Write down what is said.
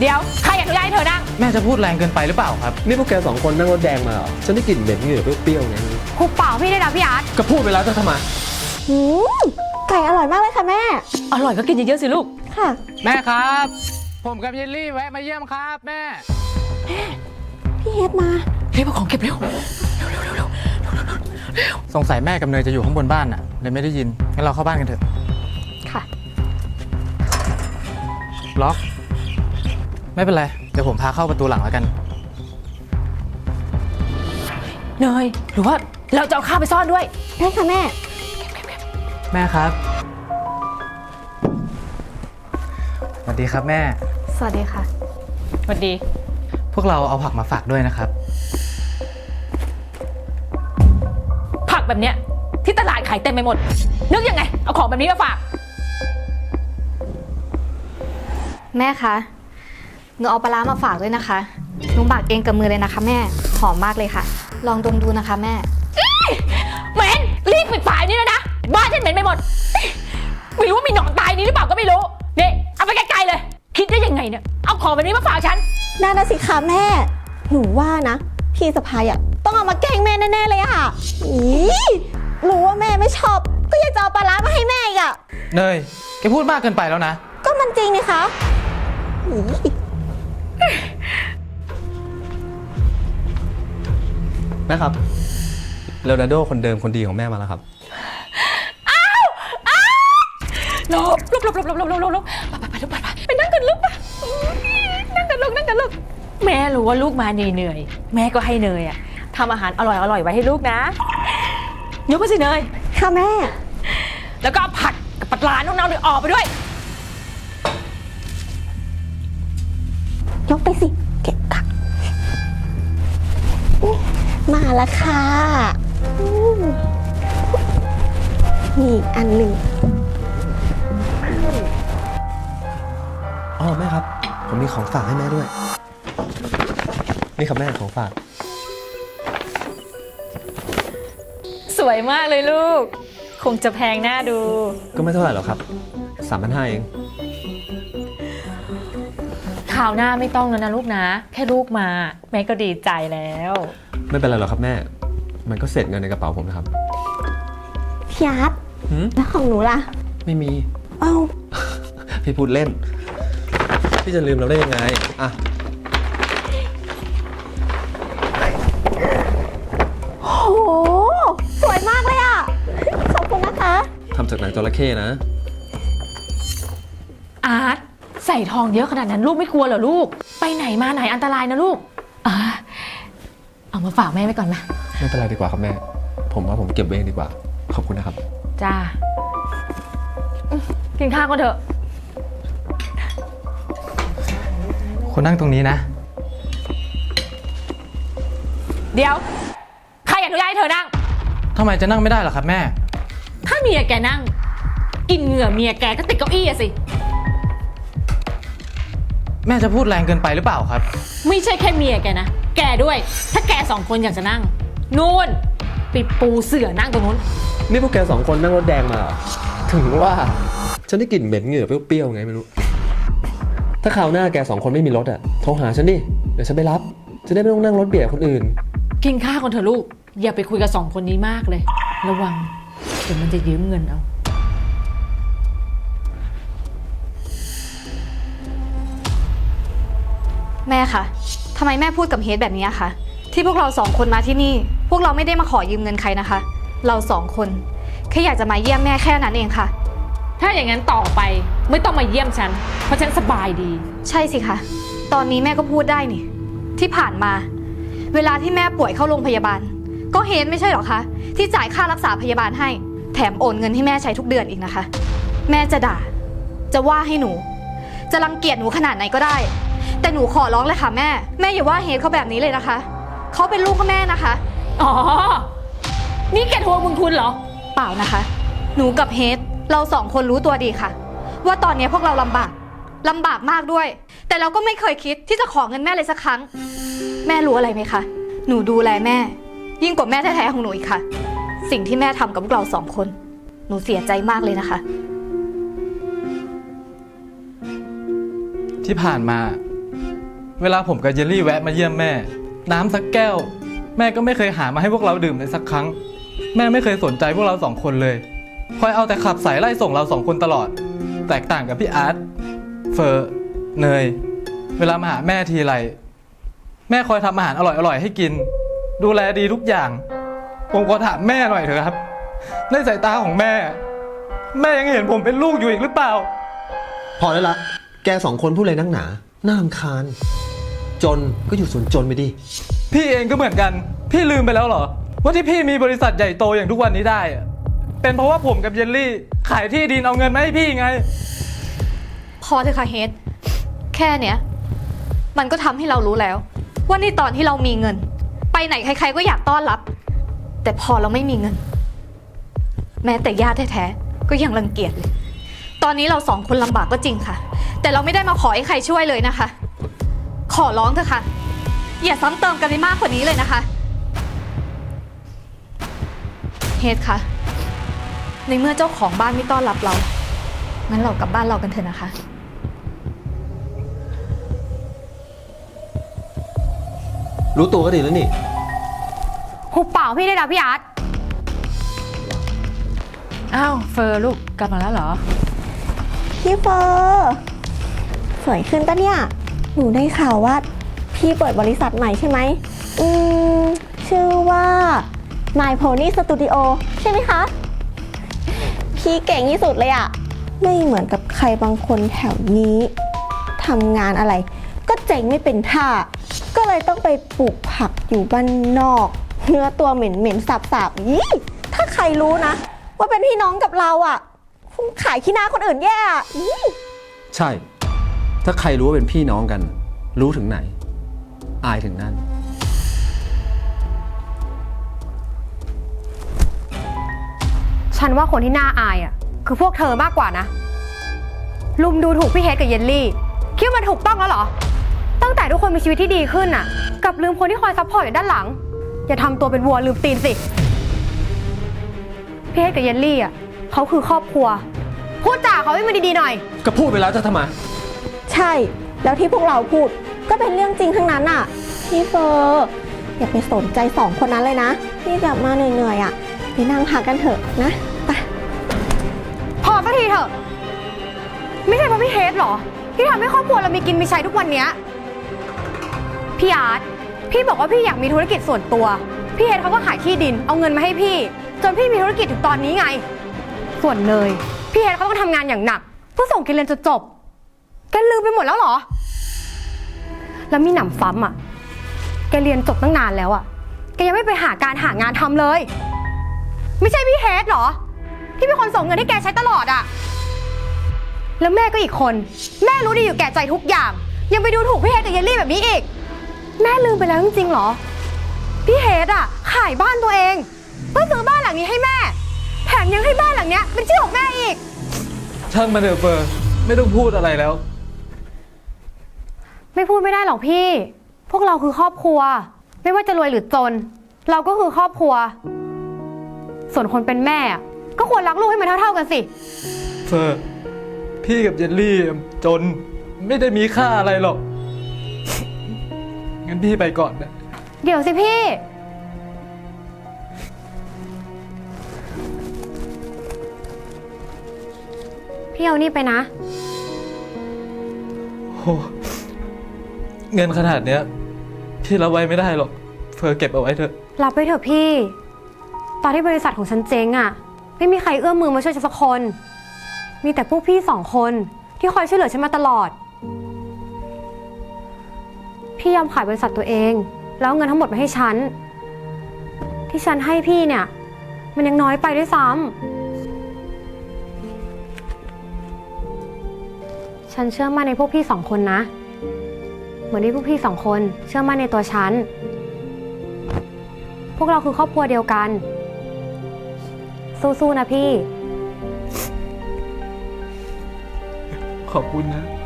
เดี๋ยว ใครอนุญาตให้เธอนั่ง แม่จะพูดแรงเกินไปหรือเปล่าครับ นี่พวกแกสองคนนั่งรถแดงมาเหรอฉันได้กลิ่นเหม็นเหงื่อเปรี้ยวๆไงไม่รู้ครูเป่าพี่ได้นะพี่อาร์ตก็พูดไปแล้วจะทำไมอืมไก่อร่อยมากเลยค่ะแม่ อร่อยก็กินเยอะๆสิลูก ค่ะ แม่ครับ ผมกับเยลลี่แวะมาเยี่ยมครับ แม่ พี่เฮดมารีบเอาของเก็บเร็ว สงสัยแม่กับเนยจะอยู่ข้างบนบ้านน่ะเลยไม่ได้ยินงั้นเราเข้าบ้านกันเถอะค่ะ ล็อก ไม่เป็นไร เดี๋ยวผมพาเข้าประตูหลังแล้วกัน เนยหรือว่าเราจะเอาข้าวไปซ่อนด้วย ได้ค่ะแม่ แม่ครับ สวัสดีครับแม่ สวัสดีค่ะ สวัสดี พวกเราเอาผักมาฝากด้วยนะครับ ผักแบบเนี้ยที่ตลาดขายเต็มไปหมด นึกยังไง เอาของแบบนี้มาฝาก แม่คะ หนูเอาปลาร้ามาฝากด้วยนะคะ หนูบักเองกับมือเลยนะคะแม่ หอมมากเลยค่ะ ลองดมดูนะคะแม่ เหม็นรีบปิดฝายนี่เลยนะ บ้านฉันเหม็นไปหมด ไม่รู้ว่ามีหนอนตายนี่หรือเปล่าก็ไม่รู้ นี่เอาไปไกลๆเลย คิดได้ยังไงเนี่ย เอาของแบบนี้มาฝากฉัน นั่นนะสิคะแม่ หนูว่านะ พี่สะพายอะต้องเอามาแกล้งแม่แน่ๆเลยอะค่ะอีรู้ว่าแม่ไม่ชอบ ก็ยังจะเอาปลาร้ามาให้แม่อีกอะเนยแกพูดมากเกินไปแล้วนะ ก็มันจริงนี่คะอี แม่ครับเลโอนาร์โดคนเดิมคนดีของแม่มาแล้วครับ ลบลบลบลบลบลบลบลบลบไปไปไปลูกไปไปไปนั่งกันลูกไปนั่งกันลูกนั่งกันลูกแม่รู้ว่าลูกมาเหนื่อยๆแม่ก็ให้เนยอะทำอาหารอร่อยอร่อยๆไว้ให้ลูกนะ ยกไปสิเนย ค่ะแม่ แล้วก็เอาผัดกับปลาร้าน้องๆเดี๋ยออกไปด้วย ยกไปสิ เก็บค่ะอุ๊ย มาแล้วค่ะอืมนี่อีกอันหนึ่งอ๋อแม่ครับ ผมมีของฝากให้แม่ด้วย นี่ครับแม่ของฝาก สวยมากเลยลูก คงจะแพงหน้าดู ก็ไม่เท่าไหร่หรอกครับสามพันห้าเองข่าวหน้าไม่ต้องแล้วนะลูกนะ แค่ลูกมา แม่ก็ดีใจแล้ว ไม่เป็นไรหรอกครับแม่ มันก็เสร็จเงินในกระเป๋าผมนะครับพี่อาร์ตหืมแล้วของหนูล่ะ ไม่มี เอ้า พี่พูดเล่น พี่จะลืมเราได้ยังไง อะ โห สวยมากเลยอะขอบคุณนะคะ ทำจากหนังจระเข้นะ อาร์ตใส่ทองเยอะขนาดนั้นลูกไม่กลัวเหรอลูก ไปไหนมาไหนอันตรายนะลูกอ่า เอามาฝากแม่ไว้ก่อนนะ ไม่เป็นไรดีกว่าครับแม่ ผมว่าผมเก็บไว้เองดีกว่า ขอบคุณนะครับ จ้าอืมกินข้าวกันเถอะ คุณนั่งตรงนี้นะ เดี๋ยว ใครอนุญาตให้เธอนั่ง ทำไมจะนั่งไม่ได้ล่ะครับแม่ ถ้าเมียแกนั่ง กินเหงื่อเมียแกก็ติดเก้าอี้อะสิ แม่จะพูดแรงเกินไปหรือเปล่าครับ ไม่ใช่แค่เมียแกนะ แกด้วย ถ้าแกสองคนอยากจะนั่ง นู่นไปปูเสื่อนั่งตรงนู้น นี่พวกแกสองคนนั่งรถแดงมาเหรอถึงว่า ฉันได้กลิ่นเหม็นเหงื่อเปรี้ยวๆไงไม่รู้ ถ้าคราวหน้าแกสองคนไม่มีรถอะโทรหาฉันดิ เดี๋ยวฉันไปรับ จะได้ไม่ต้องนั่งรถเบียดคนอื่น กินข้าวกันเถอะลูก อย่าไปคุยกับสองคนนี้มากเลย ระวังเดี๋ยวมันจะยืมเงินเอา แม่คะทำไมแม่พูดกับเฮดแบบนี้อะคะ ที่พวกเราสองคนมาที่นี่ พวกเราไม่ได้มาขอยืมเงินใครนะคะ เราสองคนแค่อยากจะมาเยี่ยมแม่แค่นั้นเองค่ะ ถ้าอย่างนั้นต่อไปไม่ต้องมาเยี่ยมฉัน เพราะฉันสบายดี ใช่สิคะ ตอนนี้แม่ก็พูดได้นี่ ที่ผ่านมา เวลาที่แม่ป่วยเข้าโรงพยาบาล ก็เฮดไม่ใช่หรอคะ ที่จ่ายค่ารักษาพยาบาลให้ แถมโอนเงินให้แม่ใช้ทุกเดือนอีกนะคะ แม่จะด่า จะว่าให้หนู จะรังเกียจหนูขนาดไหนก็ได้ แต่หนูขอร้องเลยค่ะแม่ แม่อย่าว่าเฮดเขาแบบนี้เลยนะคะ เขาเป็นลูกของแม่นะคะ อ๋อ นี่แกทวงบุญคุณเหรอ เปล่านะคะ หนูกับเฮดเราสองคนรู้ตัวดีค่ะ ว่าตอนนี้พวกเราลำบากลำบากมากด้วย แต่เราก็ไม่เคยคิดที่จะขอเงินแม่เลยสักครั้ง แม่รู้อะไรไหมคะ หนูดูแลแม่ ยิ่งกว่าแม่แท้ๆของหนูอีกค่ะ สิ่งที่แม่ทำกับพวกเราสองคน หนูเสียใจมากเลยนะคะ ที่ผ่านมา เวลาผมกับเยลลี่แวะมาเยี่ยมแม่ น้ำสักแก้ว แม่ก็ไม่เคยหามาให้พวกเราดื่มเลยสักครั้ง แม่ไม่เคยสนใจพวกเราสองคนเลย คอยเอาแต่ขับสายไล่ส่งเราสองคนตลอด แตกต่างกับพี่อาร์ตเฟอร์เนย เวลามาหาแม่ทีไรแม่คอยทำอาหารอร่อยๆให้กิน ดูแลดีทุกอย่าง ผมขอถามแม่หน่อยเถอะครับ ในสายตาของแม่ แม่ยังเห็นผมเป็นลูกอยู่อีกหรือเปล่า พอแล้วละแกสองคนพูดอะไรนักหนา น่ารำคาญ จนก็อยู่ส่วนจนไปดิ พี่เองก็เหมือนกัน พี่ลืมไปแล้วเหรอ ว่าที่พี่มีบริษัทใหญ่โตอย่างทุกวันนี้ได้อะเป็นเพราะว่าผมกับเยลลี่ ขายที่ดินเอาเงินมาให้พี่ไง พอเถอะค่ะเฮดแค่เนี้ย มันก็ทำให้เรารู้แล้ว ว่าในตอนที่เรามีเงิน ไปไหนใคร ๆ ก็อยากต้อนรับ แต่พอเราไม่มีเงิน แม้แต่ญาติแท้ๆก็ยังรังเกียจเลย ตอนนี้เราสองคนลำบากก็จริงค่ะ แต่เราไม่ได้มาขอให้ใครช่วยเลยนะคะข อร้องเถอะค่ะ อย่าซ้ำเติมกันไปมากกว่านี้เลยนะคะ เฮดคะในเมื่อเจ้าของบ้านไม่ต้อนรับเรา งั้นเรากลับบ้านเรากันเถอะนะคะ รู้ตัวก็ดีแล้วนี่ หุบเปล่าพี่ได้แล้วพี่อาร์ตอ้าวเฟอร์ลูกกลับมาแล้วเหรอ พี่เฟอร์สวยขึ้นปะเนี่ย หนูได้ข่าวว่าพี่เปิดบริษัทใหม่ใช่ไหม อืม ชื่อว่า My Pony Studio ใช่ไหมคะ พี่เก่งที่สุดเลยอะไม่เหมือนกับใครบางคนแถวนี้ทำงานอะไร ก็เจ๋งไม่เป็นท่า ก็เลยต้องไปปลูกผักอยู่บ้านนอก เนื้อตัวเหม็นเหม็นๆสาบๆยี่ถ้าใครรู้นะ ว่าเป็นพี่น้องกับเราอะคงขายขี้หน้าคนอื่นแย่อะอี้ใช่ ถ้าใครรู้ว่าเป็นพี่น้องกัน รู้ถึงไหน อายถึงนั่น ฉันว่าคนที่น่าอายอะ คือพวกเธอมากกว่านะ ลุมดูถูกพี่เฮดกับเยลลี่ คิดว่ามันถูกต้องแล้วเหรอ ตั้งแต่ทุกคนมีชีวิตที่ดีขึ้นอะกลับลืมคนที่คอยซัพพอร์ตอยู่ด้านหลัง อย่าทำตัวเป็นวัวลืมตีนสิ พี่เฮดกับเยลลี่อะเขาคือครอบครัว พูดจาเขาให้มันดีๆหน่อย ก็พูดไปแล้วจะทำไม ใช่ แล้วที่พวกเราพูดก็เป็นเรื่องจริงทั้งนั้นอะพี่เฟอร์อย่าไปสนใจสองคนนั้นเลยนะพี่กลับมาเหนื่อยๆอะไปนั่งพักกันเถอะนะไปพอสักทีเถอะ ไม่ใช่เพราะพี่เฮดหรอ ที่ทำให้ครอบครัวเรามีกินมีใช้ทุกวันเนี้ยพี่อาร์ตพี่บอกว่าพี่อยากมีธุรกิจส่วนตัว พี่เฮดเขาก็ขายที่ดิน เอาเงินมาให้พี่ จนพี่มีธุรกิจถึงตอนนี้ไง ส่วนเนยพี่เฮดเขาต้องทำงานอย่างหนัก เพื่อส่งแกเรียนจนจบ ลืมไปหมดแล้วเหรอ แล้วมีหนำซ้ำอะ แกเรียนจบตั้งนานแล้วอะ แกยังไม่ไปหาการหางานทำเลย ไม่ใช่พี่เฮดเหรอ ที่เป็นคนส่งเงินให้แกใช้ตลอดอะ แล้วแม่ก็อีกคน แม่รู้ดีอยู่แก่ใจทุกอย่าง ยังไปดูถูกพี่เฮดกับเยลลี่แบบนี้อีก แม่ลืมไปแล้วจริงๆเหรอ พี่เฮดอะขายบ้านตัวเองเพื่อซื้อบ้านหลังนี้ให้แม่ แถมยังให้บ้านหลังเนี้ยเป็นชื่อของแม่อีก ช่างมันเถอะเฟอร์ไม่ต้องพูดอะไรแล้ว ไม่พูดไม่ได้หรอกพี่ พวกเราคือครอบครัว ไม่ว่าจะรวยหรือจน เราก็คือครอบครัว ส่วนคนเป็นแม่อะก็ควรรักลูกให้มันเท่าๆกันสิ เฟอร์พี่กับเยลลี่จนไม่ได้มีค่าอะไรหรอก งั้นพี่ไปก่อนนะ เดี๋ยวสิพี่ พี่เอานี่ไปนะ โอ้ เงินขนาดเนี้ย พี่รับไว้ไม่ได้หรอกเฟอร์เก็บเอาไว้เถอะ รับไปเถอะพี่ ตอนที่บริษัทของฉันเจ๊งอะ่ะ ไม่มีใครเอื้อมมือมาช่วยฉันสักคน มีแต่พวกพี่สองคนที่คอยช่วยเหลือฉันมาตลอด พี่ยอมขายบริษัทตัวเอง แล้วเอาเงินทั้งหมดมาให้ฉัน ที่ฉันให้พี่เนี่ย มันยังน้อยไปด้วยซ้ำฉันเชื่อมั่นในพวกพี่สองคนนะ เหมือนที่พวกพี่สองคนเชื่อมั่นในตัวฉัน พวกเราคือครอบครัวเดียวกัน สู้ๆนะพี่ ขอบคุณนะ